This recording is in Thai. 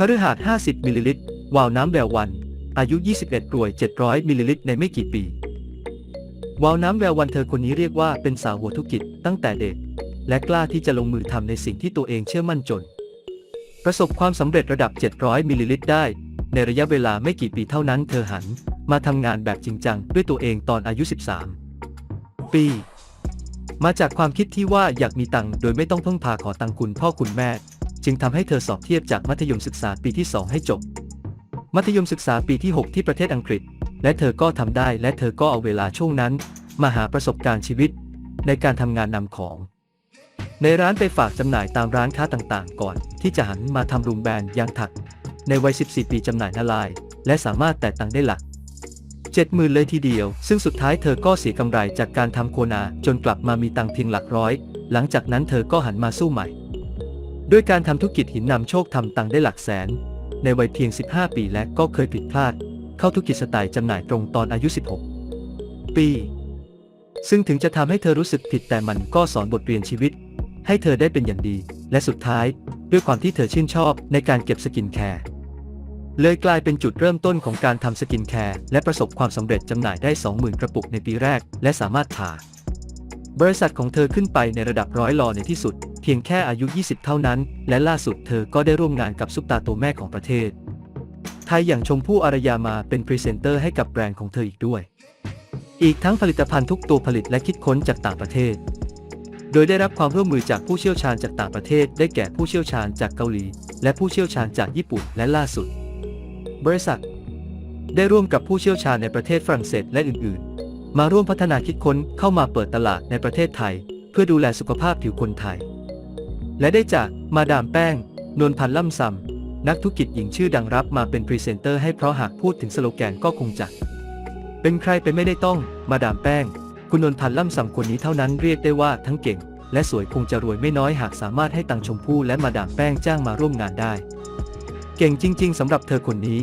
คฤหาสน์50 มิลลิลิตร วาวน้ำแวววัน อายุ 21 รวย 700 มิลลิลิตรในไม่กี่ปี วาวน้ำแวววันเธอคนนี้เรียกว่าเป็นสาวหัวธุรกิจตั้งแต่เด็ก และกล้าที่จะลงมือทำในสิ่งที่ตัวเองเชื่อมั่นจน ประสบความสำเร็จระดับ 700 มิลลิลิตรได้ ในระยะเวลาไม่กี่ปีเท่านั้น เธอหันมาทำงานแบบจริงจังด้วยตัวเองตอนอายุ 13 ปี มาจากความคิดที่ว่าอยากมีตังค์โดยไม่ต้องพึ่งพาขอตังค์คุณพ่อคุณแม่ จึงทำให้เธอสอบเทียบจากมัธยมศึกษาปีที่ 2 ให้จบ มัธยมศึกษาปีที่ 6 ที่ประเทศอังกฤษ และเธอก็ทำได้และเธอก็เอาเวลาช่วงนั้น มาหาประสบการณ์ชีวิต ในการทำงานนำของ ในร้านไปฝากจำหน่ายตามร้านค้าต่างๆ ก่อน ที่จะหันมาทำรูมแบรนด์ยางถัก ในวัย 14 ปีจำหน่ายนาลาย และสามารถแต่ตังค์ได้หลัก70,000เลยทีเดียว ซึ่งสุดท้ายเธอก็เสียกำไรจากการทำโคนาจนกลับมามีตังค์เพียงหลักร้อย หลังจากนั้นเธอก็หันมาสู้ใหม่ ด้วยการทำธุรกิจหินนำโชคทำตังค์ได้หลักแสน ในวัยเพียง 15 ปีและก็เคยผิดพลาด เข้าธุรกิจสไตล์จำหน่ายตรงตอนอายุ 16 ปี ซึ่งถึงจะทำให้เธอรู้สึกผิดแต่มันก็สอนบทเรียนชีวิต ให้เธอได้เป็นอย่างดี และสุดท้าย ด้วยความที่เธอชื่นชอบในการเก็บสกินแคร์เลยกลายเป็นจุดเริ่มต้นของการทำสกินแคร์และประสบความสำเร็จจำหน่ายได้ 20,000 กระปุกในปีแรก และสามารถพาบริษัทของเธอขึ้นไปในระดับร้อยลอในที่สุด พียงแค่อายุ 20 เท่านั้น และล่าสุดเธอก็ได้ร่วมงานกับซุปตาตัวแม่ของประเทศ ไทยอย่างชมพู่อารยามาเป็นพรีเซนเตอร์ให้กับแบรนด์ของเธออีกด้วย อีกทั้งผลิตภัณฑ์ทุกตัวผลิตและคิดค้นจากต่างประเทศ โดยได้รับความร่วมมือจากผู้เชี่ยวชาญจากต่างประเทศ ได้แก่ผู้เชี่ยวชาญจากเกาหลี และผู้เชี่ยวชาญจากญี่ปุ่นและล่าสุด บริษัท ได้ร่วมกับผู้เชี่ยวชาญในประเทศฝรั่งเศสและอื่น ๆ มาร่วมพัฒนาคิดค้นเข้ามาเปิดตลาดในประเทศไทย เพื่อดูแลสุขภาพผิวคนไทย และได้จากมาดามแป้ง นวลพันธ์ล่ำซำนักธุรกิจหญิงชื่อดังรับมาเป็นพรีเซนเตอร์ให้เพราะหากพูดถึงสโลแกนก็คงจะ เป็นใครไปไม่ได้ต้องมาดามแป้ง คุณนนทพันธ์ล่ำซำคนนี้เท่านั้นเรียกได้ว่าทั้งเก่ง และสวยคงจะรวยไม่น้อยหากสามารถให้ตังชมพู่และมาดามแป้งจ้างมาร่วมงานได้ เก่งจริง ๆสำหรับเธอคนนี้